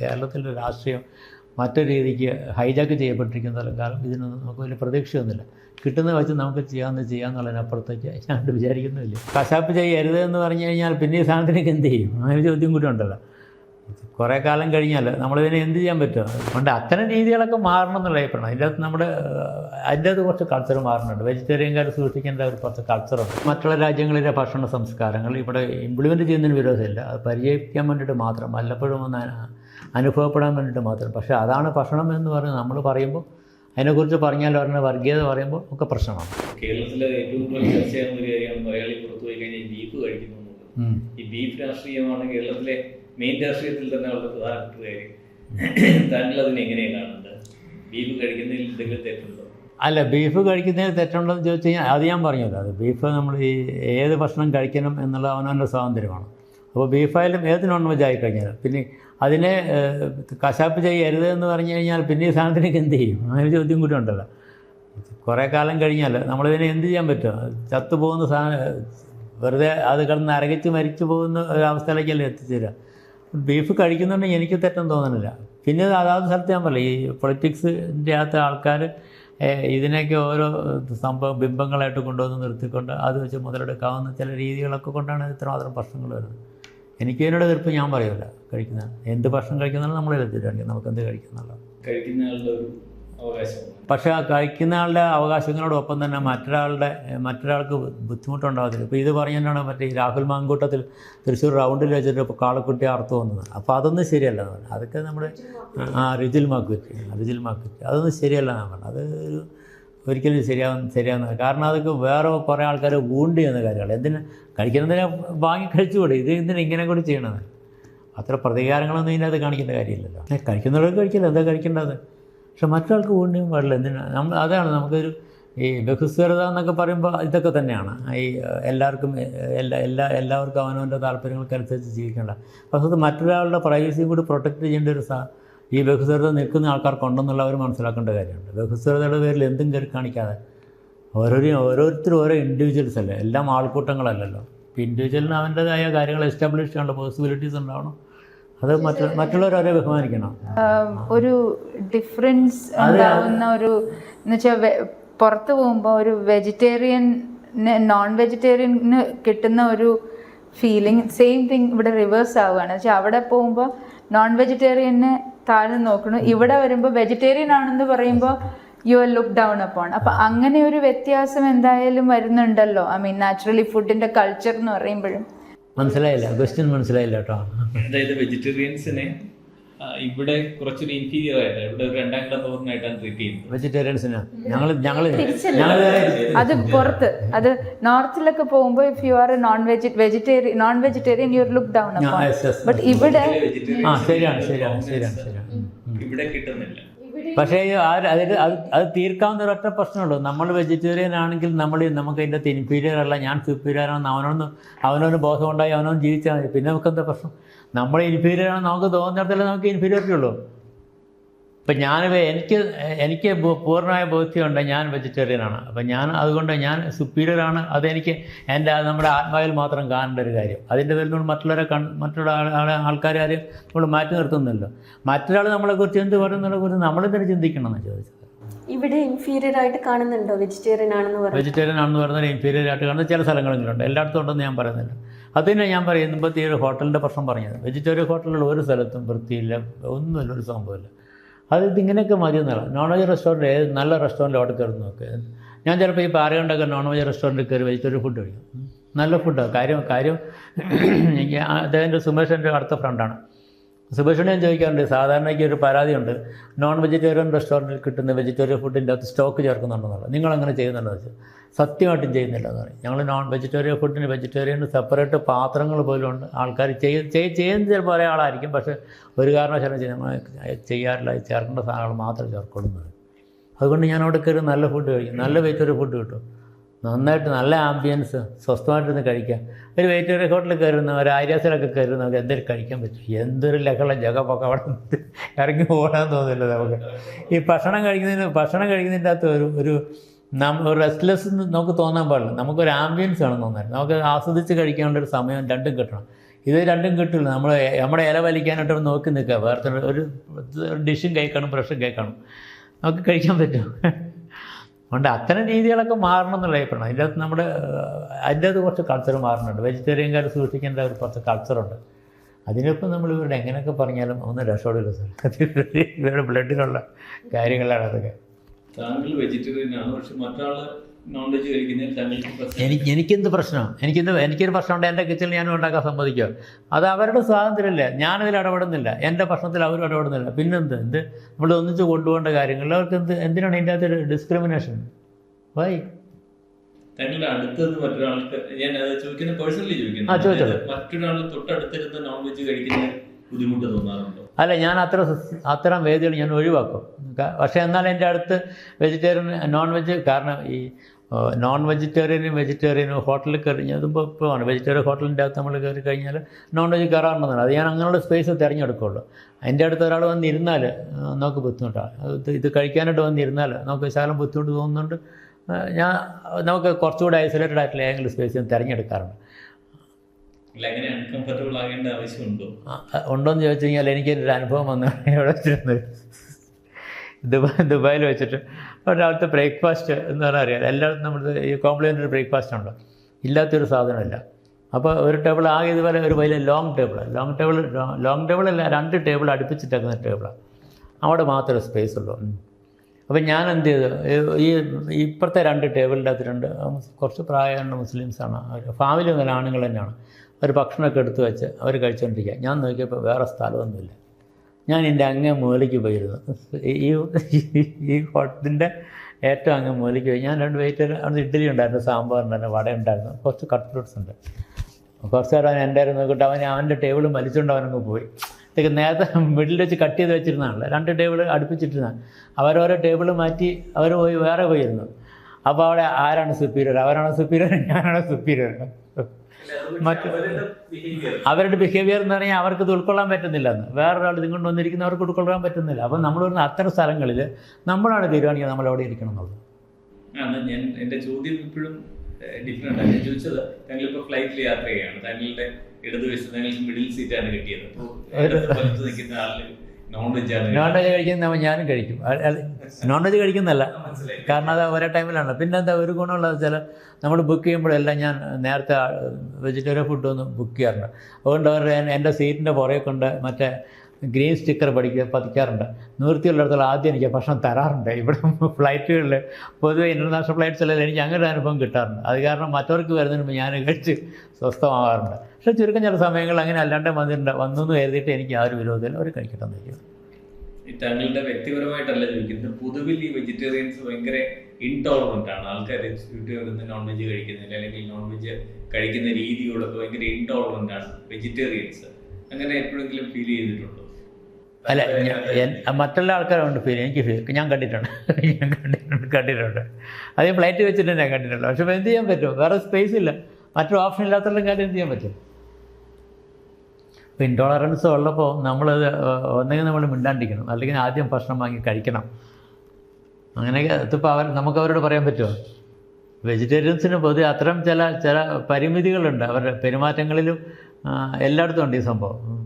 കേരളത്തിലെ രാഷ്ട്രീയം മറ്റൊരു രീതിക്ക് ഹൈജാക്ക് ചെയ്യപ്പെട്ടിരിക്കുന്ന കാരണം ഇതിനൊന്നും നമുക്ക് വലിയ പ്രതീക്ഷയൊന്നുമില്ല. കിട്ടുന്ന വെച്ച് നമുക്ക് ചെയ്യാമെന്ന് ചെയ്യാമെന്നുള്ളതിനപ്പുറത്തേക്ക് ഞാൻ വിചാരിക്കുന്നില്ല കശാപ്പ് ചെയ്യരുത് എന്ന് പറഞ്ഞു കഴിഞ്ഞാൽ പിന്നെ ഈ സാധനത്തിനൊക്കെ എന്ത് ചെയ്യും? അങ്ങനെ ചോദ്യം കൂടി ഉണ്ടല്ലോ. കുറേ കാലം കഴിഞ്ഞാൽ നമ്മളിതിനെ എന്ത് ചെയ്യാൻ പറ്റുമോ അതുകൊണ്ട് അത്തരം രീതികളൊക്കെ മാറണം എന്നുള്ള അഭിപ്രായം. അതിന്റെ അകത്ത് നമ്മുടെ അതിന്റെ അത് കുറച്ച് കൾച്ചർ മാറുന്നുണ്ട്. വെജിറ്റേറിയൻകാർ സൂക്ഷിക്കേണ്ട ഒരു കുറച്ച് കൾച്ചറുണ്ട് മറ്റുള്ള രാജ്യങ്ങളിലെ ഭക്ഷണ സംസ്കാരങ്ങൾ ഇവിടെ ഇംപ്ലിമെന്റ് ചെയ്യുന്നതിന് വിരോധമില്ല. അത് പരിചയിക്കാൻ വേണ്ടിയിട്ട് മാത്രം. വല്ലപ്പോഴും ഒന്ന് അനുഭവപ്പെടാൻ വേണ്ടിയിട്ട് മാത്രം. പക്ഷേ അതാണ് ഭക്ഷണം എന്ന് പറയുന്നത്. നമ്മൾ പറയുമ്പോൾ അതിനെക്കുറിച്ച് പറഞ്ഞാൽ പറഞ്ഞ വർഗീയത പറയുമ്പോൾ ഒക്കെ പ്രശ്നമാണ്. കേരളത്തിലെ ഏറ്റവും കൂടുതൽ ചർച്ച ചെയ്യുന്ന ഒരു കാര്യമാണ് മലയാളി പുറത്തു പോയി കഴിഞ്ഞാൽ ബീഫ് കഴിക്കുന്നു ഈ ബീഫ് രാഷ്ട്രീയമാണ് കേരളത്തിലെ മെയിൻ രാഷ്ട്രീയത്തിൽ തന്നെ വളരെ പ്രധാനപ്പെട്ട കാര്യം. താങ്കൾ അതിനെ എങ്ങനെയാണ് കാണുന്നത്? ബീഫ് കഴിക്കുന്നതിൽ എന്തെങ്കിലും തെറ്റുണ്ടോ? അല്ല ബീഫ് കഴിക്കുന്നതിന് തെറ്റുണ്ടെന്ന് ചോദിച്ചു കഴിഞ്ഞാൽ അത് ഞാൻ പറഞ്ഞല്ലോ. അത് ബീഫ് നമ്മൾ ഈ ഏത് ഭക്ഷണം കഴിക്കണം എന്നുള്ള അവനവന്റെ സ്വാതന്ത്ര്യമാണ്. അപ്പോൾ ബീഫായാലും ഏത് നോൺ വെജ് ആയിക്കഴിഞ്ഞാൽ പിന്നെ അതിനെ കശാപ്പ് ചെയ്യരുത് എന്ന് പറഞ്ഞു കഴിഞ്ഞാൽ പിന്നെ ഈ സാധനത്തിനൊക്കെ എന്ത് ചെയ്യും? അങ്ങനെ ചോദ്യം കൂടി ഉണ്ടല്ലോ. കുറേ കാലം കഴിഞ്ഞാൽ നമ്മളിതിനെ എന്ത് ചെയ്യാൻ പറ്റും? ചത്തുപോകുന്ന സാധനം വെറുതെ അത് കിടന്ന് അരകിച്ച് മരിച്ചു പോകുന്ന ഒരവസ്ഥയിലേക്കല്ലേ എത്തിച്ചേരുക ബീഫ് കഴിക്കുന്നുണ്ടെങ്കിൽ എനിക്ക് തെറ്റെന്ന് തോന്നുന്നില്ല പിന്നെ അതാത് സ്ഥലത്ത് ഞാൻ പറയും ഈ പൊളിറ്റിക്സിന്റെ അകത്ത് ആൾക്കാർ ഇതിനൊക്കെ ഓരോ സംഭവ ബിംബങ്ങളായിട്ട് കൊണ്ടുവന്ന് നിർത്തിക്കൊണ്ട് അത് വെച്ച് മുതലെടുക്കാവുന്ന ചില രീതികളൊക്കെ കൊണ്ടാണ് ഇത്രമാത്രം പ്രശ്നങ്ങൾ വരുന്നത്. എനിക്ക് എന്നോട് എതിർപ്പ് ഞാൻ പറയില്ല കഴിക്കുന്ന എന്ത് ഭക്ഷണം കഴിക്കുന്നാലും നമ്മളെ എത്തിയിട്ടുണ്ട് നമുക്ക് എന്ത് കഴിക്കുന്നുള്ള പക്ഷേ ആ കഴിക്കുന്ന ആളുടെ അവകാശങ്ങളോടൊപ്പം തന്നെ മറ്റൊരാളുടെ മറ്റൊരാൾക്ക് ബുദ്ധിമുട്ടുണ്ടാകത്തില്ല ഇപ്പോൾ ഇത് പറഞ്ഞാണ് മറ്റേ രാഹുൽ മാങ്കൂട്ടത്തിൽ തൃശ്ശൂർ റൗണ്ടിൽ വെച്ചിട്ട് ഇപ്പോൾ കാളക്കുട്ടി അർത്ഥം വന്നത്. അപ്പോൾ അതൊന്നും ശരിയല്ല. അതൊക്കെ നമ്മുടെ ആ റിജിൽ മാക്കുറ്റി റിജിൽ മാക്കുറ്റി അതൊന്നും ശരിയല്ല നമ്മൾ അത് ഒരു ഒരിക്കലും ശരിയാവുന്ന ശരിയാവുന്ന കാരണം അതൊക്കെ വേറെ കുറേ ആൾക്കാർ വൂണ്ട് ചെയ്യുന്ന കാര്യങ്ങൾ എന്തിന് കഴിക്കുന്നതിനെ വാങ്ങി കഴിച്ചുകൂടെ? ഇത് എന്തിനാ ഇങ്ങനെ കൂടി ചെയ്യണത്? അത്ര പ്രതികാരങ്ങളൊന്നും ഇതിനകത്ത് കാണിക്കേണ്ട കാര്യമില്ലല്ലോ. കഴിക്കുന്നവർക്ക് കഴിക്കില്ല. എന്താ കഴിക്കേണ്ടത്? പക്ഷെ മറ്റൊരാൾക്ക് വേണ്ടിയും പാടില്ല എന്തിനാണ് നമ്മൾ അതാണ് നമുക്കൊരു ഈ ബഹുസ്വരത എന്നൊക്കെ പറയുമ്പോൾ ഇതൊക്കെ തന്നെയാണ്. ഈ എല്ലാവർക്കും എല്ലാ എല്ലാ എല്ലാവർക്കും അവനവന്റെ താല്പര്യങ്ങൾക്കനുസരിച്ച് ജീവിക്കേണ്ട. പക്ഷേ മറ്റൊരാളുടെ പ്രൈവസിയും കൂടി പ്രൊട്ടക്റ്റ് ചെയ്യേണ്ട ഒരു സാ ഈ ബഹുസ്വരത നിൽക്കുന്ന ആൾക്കാർക്കുണ്ടെന്നുള്ള അവർ മനസ്സിലാക്കേണ്ട കാര്യമുണ്ട്. ബഹുസ്വരതയുടെ പേരിൽ എന്തും കയറി കാണിക്കാതെ ഓരോരു ഓരോരുത്തരും ഓരോ ഇൻഡിവിജ്വൽസ് അല്ലേ? എല്ലാം ആൾക്കൂട്ടങ്ങളല്ലല്ലോ. ഇപ്പോൾ ഇൻഡിവിജ്വലിന് അവന്റേതായ കാര്യങ്ങൾ എസ്റ്റാബ്ലിഷ് ചെയ്യാനുള്ള പോസിബിലിറ്റീസ് ഉണ്ടാവണം. അത് മറ്റു മറ്റുള്ളവരെ ബഹുമാനിക്കണം. ഒരു ഡിഫറൻസ് ഉണ്ടാവുന്ന ഒരു എന്നുവെച്ചാൽ പുറത്ത് പോകുമ്പോൾ ഒരു വെജിറ്റേറിയൻ നോൺ വെജിറ്റേറിയന് കിട്ടുന്ന ഒരു ഫീലിംഗ് സെയിം തിങ് ഇവിടെ റിവേഴ്സ് ആവുകയാണ്. വെച്ചാൽ അവിടെ പോകുമ്പോൾ നോൺ വെജിറ്റേറിയനെ താഴ്ന്ന് നോക്കണം. ഇവിടെ വരുമ്പോൾ വെജിറ്റേറിയൻ ആണെന്ന് പറയുമ്പോൾ you are look down upon അപ്പൊ അങ്ങനെ ഒരു വ്യത്യാസം എന്തായാലും വരുന്നുണ്ടല്ലോ. ഐ മീൻ നാച്ചുറലി ഫുഡിന്റെ കൾച്ചർ എന്ന് പറയുമ്പോഴും. മനസ്സിലായില്ല. ക്വസ്റ്റ്യൻ മനസ്സിലായില്ല കേട്ടോ. അതായത് വെജിറ്റേറിയൻസിനെ ഇവിടെ കുറച്ചൊരു ഇൻഫീരിയർ ആയിട്ട് ഇവിടെ ഒരു രണ്ടാം കിട ഓർമ്മയായിട്ടാണ് ട്രീറ്റ് ചെയ്യുന്നത് വെജിറ്റേറിയൻസിന് ഞങ്ങൾ ഞങ്ങൾ അത് പുറത്ത്. അത് നോർത്തിലൊക്കെ പോകുമ്പോൾ if you are a non veg vegetarian non vegetarian you look down. But ഇവിടെ ആ ശരിയാണ് ശരിയാണ് ശരിയാണ്. ഇവിടെ കിട്ടുന്നില്ല. പക്ഷേ അതിൽ അത് അത് തീർക്കാവുന്ന ഒരൊറ്റ പ്രശ്നമുള്ളൂ. നമ്മൾ വെജിറ്റേറിയൻ ആണെങ്കിൽ നമ്മൾ നമുക്ക് അതിന്റെ ഇൻഫീരിയർ അല്ല ഞാൻ സുപ്പീരിയർ ആണെന്ന് അവനൊന്ന് അവനൊന്ന് ബോധമുണ്ടായി അവനൊന്ന് ജീവിച്ചാൽ മതി. പിന്നെ നമുക്ക് എന്താ പ്രശ്നം? നമ്മൾ ഇൻഫീരിയർ ആണെന്ന് നമുക്ക് തോന്നുന്നിടത്തല്ലേ നമുക്ക് ഇൻഫീരിയോറിറ്റി ഉള്ളൂ. ഇപ്പം ഞാൻ എനിക്ക് എനിക്ക് പൂർണമായ ബോധ്യമുണ്ട് ഞാൻ വെജിറ്റേറിയനാണ്. അപ്പം ഞാൻ അതുകൊണ്ട് ഞാൻ സുപ്പീരിയറാണ്. അതെനിക്ക് എന്റെ നമ്മുടെ ആത്മാവിൽ മാത്രം കാണേണ്ട ഒരു കാര്യം. അതിന്റെ പേരിൽ നമ്മൾ മറ്റുള്ളവരെ കൺ മറ്റുള്ള ആളെ ആൾക്കാരെ ആരും നമ്മൾ മാറ്റി നിർത്തുന്നില്ലോ മറ്റൊരാൾ നമ്മളെക്കുറിച്ച് എന്ത് പറയുന്നതിനെ കുറിച്ച് തന്നെ ചിന്തിക്കണം എന്ന് ചോദിച്ചത്? ഇവിടെ ഇൻഫീരിയർ ആയിട്ട് കാണുന്നുണ്ടോ? വെജിറ്റേറിയൻ ആണെന്ന് പറയുന്നത് വെജിറ്റേറിയൻ ആണെന്ന് പറഞ്ഞാൽ ഇൻഫീരിയർ ആയിട്ട് കാണുന്ന ചില സ്ഥലങ്ങളിലുണ്ട് എല്ലായിടത്തും ഉണ്ടെന്ന് ഞാൻ പറയുന്നില്ല. അത് തന്നെ ഞാൻ പറയുമ്പോൾ ഈ ഒരു ഹോട്ടലിന്റെ പ്രശ്നം പറഞ്ഞത്. വെജിറ്റേറിയൻ ഹോട്ടലുകൾ ഒരു സ്ഥലത്തും വൃത്തിയില്ല. ഒന്നുമില്ല ഒരു സംഭവമില്ല. അത് ഇതിങ്ങനെയൊക്കെ മതി എന്നുള്ള നോൺ വെജ് റെസ്റ്റോറന്റ് ഏത് നല്ല റെസ്റ്റോറന്റ് അവിടെ കയറി നോക്ക്. ഞാൻ ചിലപ്പോൾ ഈ പാറയുണ്ടൊക്കെ നോൺ വെജ് റെസ്റ്റോറന്റിൽ കയറി വെജിറ്റേറിയൻ ഫുഡ് കഴിക്കും. നല്ല ഫുഡാണ് കാര്യം കാര്യം അദ്ദേഹത്തിന്റെ സുമേഷിന്റെ അടുത്ത ഫ്രണ്ടാണ് സുഭേഷിനെ ഞാൻ ചോദിക്കാറുണ്ട് സാധാരണയ്ക്ക് ഒരു പരാതിയുണ്ട് നോൺ വെജിറ്റേറിയൻ റെസ്റ്റോറന്റിൽ കിട്ടുന്ന വെജിറ്റേറിയൻ ഫുഡിന്റെ അകത്ത് സ്റ്റോക്ക് ചേർക്കുന്നുണ്ടെന്നുള്ളത്. നിങ്ങളങ്ങനെ ചെയ്യുന്നുണ്ടെന്ന് ചെയ്യുന്നുണ്ടോ വെച്ചാൽ സത്യമായിട്ടും ചെയ്യുന്നില്ല എന്ന് പറയും. ഞങ്ങൾ നോൺ വെജിറ്റേറിയൻ ഫുഡിന് വെജിറ്റേറിയന് സെപ്പറേറ്റ് പാത്രങ്ങൾ പോലും ഉണ്ട് ആൾക്കാർ ചെയ്യ ചെയ്- ചെയ്യുന്ന ചിലപ്പോൾ ഒരേ ആളായിരിക്കും. പക്ഷേ ഒരു കാരണവശാലും ഞങ്ങൾ ചെയ്യാറില്ല. ചേർക്കേണ്ട സാധനങ്ങൾ മാത്രം ചേർക്കുന്നത് അതുകൊണ്ട് ഞാൻ അവിടെ കയറി നല്ല ഫുഡ് കഴിക്കും. നല്ല വെജിറ്റേറിയൻ ഫുഡ് കിട്ടും. നന്നായിട്ട് നല്ല ആംബിയൻസ് സ്വസ്ഥമായിട്ടിരുന്ന് കഴിക്കാം. ഒരു വെജിറ്റേറിയൻ ഹോട്ടലിൽ കയറുന്ന ഒരു ആര്യാസിലൊക്കെ നമുക്ക് എന്തെങ്കിലും കഴിക്കാൻ പറ്റും? എന്തൊരു ലഹള ജഗമൊക്കെ അവിടെ ഇറങ്ങി ഓടാൻ തോന്നില്ല നമുക്ക്. ഈ ഭക്ഷണം കഴിക്കുന്നതിന് ഭക്ഷണം കഴിക്കുന്നതിന്റെ അകത്ത് ഒരു ഒരു റെസ്റ്റ്ലെസ് നമുക്ക് തോന്നാൻ പാടില്ല. നമുക്കൊരു ആംബിയൻസ് ആണ് തോന്നാൻ. നമുക്ക് ആസ്വദിച്ച് കഴിക്കാനുള്ള ഒരു സമയം രണ്ടും കിട്ടണം. ഇത് രണ്ടും കിട്ടില്ല നമ്മൾ നമ്മുടെ ഇല വലിക്കാനായിട്ട് നോക്കി നിൽക്കുക. വേറെ ഒരു ഡിഷും കഴിക്കണം ബ്രഷും കഴിക്കണം നമുക്ക് കഴിക്കാൻ പറ്റും. അതുകൊണ്ട് അത്തരം രീതികളൊക്കെ മാറണം എന്നുള്ള അഭിപ്രായം. അതിന്റെ അകത്ത് നമ്മുടെ അതിന്റെ അകത്ത് കുറച്ച് കൾച്ചർ മാറുന്നുണ്ട്. വെജിറ്റേറിയൻകാർ സൂക്ഷിക്കേണ്ട ഒരു കുറച്ച് കൾച്ചറുണ്ട് അതിനൊപ്പം നമ്മൾ ഇവരുടെ എങ്ങനെയൊക്കെ പറഞ്ഞാലും ഒന്നും രക്ഷപ്പെടില്ല സാർ. അത് ഇവരുടെ ബ്ലഡിലുള്ള കാര്യങ്ങളാണ് അതൊക്കെ. താങ്കൾ വെജിറ്റേറിയൻ ആണ് പക്ഷെ നോൺ വെജ് കഴിക്കുന്നതിൽ താങ്കൾക്ക് എനിക്ക് എനിക്കെന്ത് പ്രശ്നം? എനിക്കെന്ത് എനിക്കൊരു പ്രശ്നമുണ്ട് എന്റെ കിച്ചണിൽ ഞാൻ ഉണ്ടാക്കാൻ സമ്മതിക്കുക അത് അവരുടെ സ്വാതന്ത്ര്യമല്ലേ ഞാനതിൽ ഇടപെടുന്നില്ല എന്റെ പ്രശ്നത്തിൽ അവരും ഇടപെടുന്നില്ല. പിന്നെന്ത് എന്ത്? നമ്മൾ ഒന്നിച്ച് കൊണ്ടുപോകേണ്ട കാര്യങ്ങൾ അവർക്ക് എന്ത് എന്തിനാണ് ഇതിന്റെ അകത്ത് ഡിസ്ക്രിമിനേഷൻ വൈ താങ്കളുടെ അടുത്തുനിന്ന് മറ്റൊരാൾക്ക് ഞാൻ ചോദിക്കുന്നത് ചോദിക്കുന്ന പേഴ്സണലി ചോദിക്കുന്നു. ആ, ചോദിച്ചോളൂ. അതായത് മറ്റൊരാൾ തൊട്ടടുത്തിരുന്ന് നോൺ വെജ് കഴിക്കുന്ന ബുദ്ധിമുട്ട് തോന്നാറുണ്ടോ? അല്ല ഞാൻ അത്ര അത്തരം വേദികൾ ഞാൻ ഒഴിവാക്കും. പക്ഷേ എന്നാൽ എന്റെ അടുത്ത് വെജിറ്റേറിയൻ നോൺ വെജ് കാരണം ഈ നോൺ വെജിറ്റേറിയനും വെജിറ്റേറിയനും ഹോട്ടലിൽ കയറി അതിപ്പോൾ ഇപ്പോഴാണ് വെജിറ്റേറിയൻ ഹോട്ടലിന്റെ അകത്ത് നമ്മൾ കയറി കഴിഞ്ഞാൽ നോൺ വെജ് കയറാറുണ്ടെന്നാണ്. അത് ഞാൻ അങ്ങനെയുള്ള സ്പേസ് തിരഞ്ഞെടുക്കുള്ളൂ. എന്റെ അടുത്ത് ഒരാൾ വന്നിരുന്നാൽ നമുക്ക് ബുദ്ധിമുട്ടാണ് ഇത് കഴിക്കാനായിട്ട് വന്നിരുന്നാൽ നമുക്ക് ശകലം ബുദ്ധിമുട്ട് തോന്നുന്നുണ്ട്. ഞാൻ നമുക്ക് കുറച്ചുകൂടി ഐസൊലേറ്റഡ് ആയിട്ടുള്ള ഏതെങ്കിലും സ്പേസ് ഞാൻ തിരഞ്ഞെടുക്കാറുണ്ട്. ഉണ്ടോയെന്ന് ചോദിച്ചു കഴിഞ്ഞാൽ എനിക്ക് ഒരു അനുഭവം വന്നു ഇവിടെ വെച്ചിരുന്നത് ദുബായ് ദുബായിൽ വെച്ചിട്ട്. ഒരാളത്തെ ബ്രേക്ക്ഫാസ്റ്റ് എന്ന് പറഞ്ഞാൽ അറിയാം. എല്ലായിടത്തും നമ്മൾ ഈ കോംപ്ലിമെന്ററി ബ്രേക്ക്ഫാസ്റ്റ് ഉണ്ടോ? ഇല്ലാത്തൊരു സാധനമല്ല. അപ്പോൾ ഒരു ടേബിൾ ആകെ ഇതുപോലെ ഒരു വലിയ long table long table long table അല്ല രണ്ട് ടേബിൾ അടുപ്പിച്ചിട്ടേക്കുന്ന ടേബിളാണ് അവിടെ മാത്രമേ സ്പേസ് ഉള്ളൂ. അപ്പോൾ ഞാൻ എന്ത് ചെയ്തു? ഈ ഇപ്പുറത്തെ രണ്ട് ടേബിളിന്റെ അകത്ത് രണ്ട് കുറച്ച് പ്രായമുള്ള മുസ്ലിംസാണ്. ഫാമിലി ഒന്നും ആണുങ്ങൾ തന്നെയാണ്. അവർ ഭക്ഷണമൊക്കെ എടുത്ത് വെച്ച് അവർ കഴിച്ചുകൊണ്ടിരിക്കുക ഞാൻ നോക്കിയപ്പോൾ വേറെ സ്ഥലമൊന്നുമില്ല. ഞാൻ എന്റെ അങ്ങേ മൂലയ്ക്ക് പോയിരുന്നു. ഈ ഈ ഹോട്ടലിന്റെ ഏറ്റവും അങ്ങ് മൂലയ്ക്ക് പോയി. ഞാൻ രണ്ട് വെയിറ്റർ അവിടെ ഇഡ്ഡലി ഉണ്ടായിരുന്നു സാമ്പാർ ഉണ്ടായിരുന്നു വട ഉണ്ടായിരുന്നു. കുറച്ച് കട്ട് ഫ്രൂട്ട്സ് ഉണ്ട്. കുറച്ച് നേരം അവൻ എന്റെ നോക്കിയിട്ട് അവൻ അവന്റെ ടേബിൾ വലിച്ചുകൊണ്ട് അവനങ്ങ് പോയി. ഇതൊക്കെ നേരത്തെ മിഡിൽ വെച്ച് കട്ട് ചെയ്ത് വെച്ചിരുന്നതാണല്ലോ രണ്ട് ടേബിൾ അടുപ്പിച്ചിട്ടിരുന്ന. അവരോരോ ടേബിൾ മാറ്റി അവർ പോയി വേറെ പോയിരുന്നു. അപ്പോൾ അവിടെ ആരാണ് സുപ്പീരിയർ അവരാണ് സുപ്പീരിയർ ഞാനാണ് സുപ്പീരിയർ മറ്റ് അവരുടെ ബിഹേവിയർ എന്ന് പറഞ്ഞാൽ അവർക്ക് ഇത് ഉൾക്കൊള്ളാൻ പറ്റുന്നില്ല എന്ന് വേറൊരാൾ ഇതുകൊണ്ട് വന്നിരിക്കുന്നവർക്ക് ഉൾക്കൊള്ളാൻ പറ്റുന്നില്ല. അപ്പം നമ്മൾ വരുന്ന അത്തരം സ്ഥലങ്ങളിൽ നമ്മളാണ് തീരുമാനിക്കുക നമ്മൾ അവിടെ ഇരിക്കണം എന്നുള്ളത്. ആണ് ഞാൻ എന്റെ ചോദ്യം ഇപ്പോഴും ഡിഫറെന്റ് ആണ്. ഞാൻ ചോദിച്ചത് താങ്കൾ ഇപ്പോൾ ഫ്ലൈറ്റിൽ യാത്ര ചെയ്യുകയാണ്. താങ്കളുടെ ഇടതുവശത്ത് താങ്കൾക്ക് മിഡിൽ സീറ്റാണ് കിട്ടിയത്. അപ്പോൾ നിൽക്കുന്ന ആളിൽ നോൺ വെജ് കഴിക്കുന്ന ഞാനും കഴിക്കും. നോൺ വെജ് കഴിക്കുന്നല്ല കാരണം അത് ഒരേ ടൈമിലാണ്. പിന്നെ എന്താ ഒരു ഗുണമുള്ളത് വെച്ചാൽ നമ്മൾ ബുക്ക് ചെയ്യുമ്പോഴെല്ലാം ഞാൻ നേരത്തെ വെജിറ്റേറിയൻ ഫുഡ് ഒന്ന് ബുക്ക് ചെയ്യാറുണ്ട് അതുകൊണ്ട് അവരുടെ എന്റെ സീറ്റിന്റെ പുറകെ കൊണ്ട് മറ്റേ ഗ്രീൻ സ്റ്റിക്കർ പഠിക്കുക പതിക്കാറുണ്ട്. നിവൃത്തിയുള്ളിടത്തോളം ആദ്യം എനിക്ക് ഭക്ഷണം തരാറുണ്ട്. ഇവിടെ ഫ്ലൈറ്റുകളിൽ പൊതുവേ ഇന്റർനാഷണൽ ഫ്ലൈറ്റ്സിലെല്ലാം എനിക്ക് അങ്ങനെ അനുഭവം കിട്ടാറുണ്ട്. അത് കാരണം മറ്റവർക്ക് വരുന്നതിന് മുമ്പ് ഞാൻ കഴിച്ച് സ്വസ്ഥമാകാറുണ്ട്. പക്ഷേ ചുരുക്കം ചില സമയങ്ങളിൽ അങ്ങനെ അല്ലാണ്ട് വന്നിട്ടുണ്ട്. വന്നു എന്ന് കരുതിയിട്ട് എനിക്ക് ആ ഒരു വിരോധമില്ല അവർ കഴിക്കട്ടെ എന്ന് വയ്ക്കും ഈ താങ്കളുടെ വ്യക്തിപരമായിട്ടല്ല ചോദിക്കുന്നത്. പൊതുവിൽ ഈ വെജിറ്റേറിയൻസ് ഭയങ്കര ഇൻടോളറന്റ് ആണ്. ആൾക്കാർ വീട്ടിൽ വരുന്ന നോൺ വെജ് കഴിക്കുന്നില്ല അല്ലെങ്കിൽ നോൺ വെജ് കഴിക്കുന്ന രീതിയോടൊക്കെ ഭയങ്കര ഇൻടോളറന്റ് ആണ്. വെജിറ്റേറിയൻസ് അങ്ങനെ എപ്പോഴെങ്കിലും ഫീൽ ചെയ്തിട്ടുണ്ടോ? അല്ല മറ്റുള്ള ആൾക്കാരുണ്ട് ഫീൽ. എനിക്ക് ഫീൽ. ഞാൻ കണ്ടിട്ടുണ്ട്. ഞാൻ കണ്ടിട്ടുണ്ട് കണ്ടിട്ടുണ്ട്. അതേ ഫ്ലൈറ്റ് വെച്ചിട്ട് ഞാൻ കണ്ടിട്ടുണ്ട്. പക്ഷെ എന്ത് ചെയ്യാൻ പറ്റും? വേറെ സ്പേസ് ഇല്ല. മറ്റു ഓപ്ഷൻ ഇല്ലാത്തവരുടെ കാര്യം എന്ത് ചെയ്യാൻ പറ്റും? ഇപ്പോൾ ഇൻടോളറൻസ് ഉള്ളപ്പോൾ നമ്മളത് ഒന്നെങ്കിൽ നമ്മൾ മിണ്ടാണ്ടിരിക്കണം. അല്ലെങ്കിൽ ആദ്യം ഭക്ഷണം വാങ്ങി കഴിക്കണം. അങ്ങനെയൊക്കെ ഇതിപ്പോൾ അവർ നമുക്ക് അവരോട് പറയാൻ പറ്റുമോ? വെജിറ്റേറിയൻസിന് പൊതുവെ അത്തരം ചില ചില പരിമിതികളുണ്ട്. അവരുടെ പെരുമാറ്റങ്ങളിലും എല്ലായിടത്തും ഉണ്ട് ഈ സംഭവം.